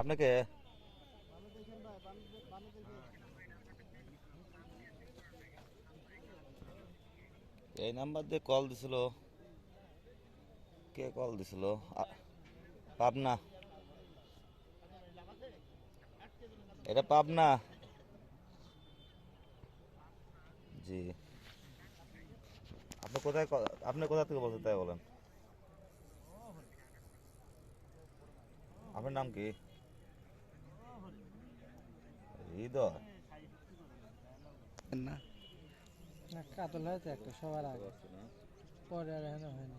আপনাকে এই নাম্বার দিয়ে কল দিছিল। কে কল দিছিল? পাবনা। এটা পাবনা। জি। আপনি কোথায় আপনি কোথা থেকে বলছেন তাই বলেন। আপনার নাম কি? হৃদয় না। না কাতল হয়েছে একটা সবার আগে। পরে আর এখানে হয়নি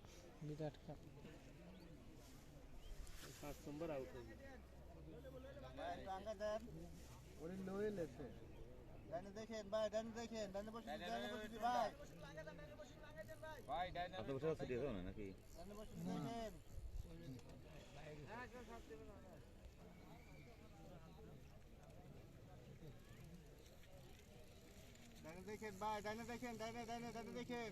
বিরাট কাপ। দেখেন ভাই ডানে দেখেন ডানে বসে ডানে বসে ভাই। আপনি বসে ছুটি হয়েছে নাকি? ডানে বসে দেখেন। ডানে দেখেন ভাই ডানে দেখেন ডানে ডানে ডানে দেখেন।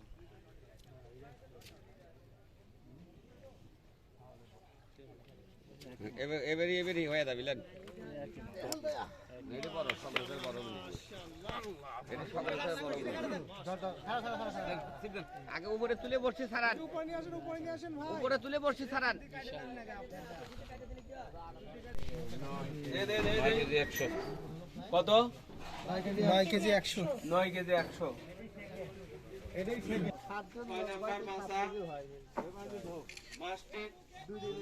এবারই এবারই হয়ে যাবে। শিবদান, আগে উপরে তুলে বসছি সারান উপরে তুলে বসছি সারান কত? নয় কেজি একশো। নয় কেজি একশো। সাতজন মাস্টার? দুই দিন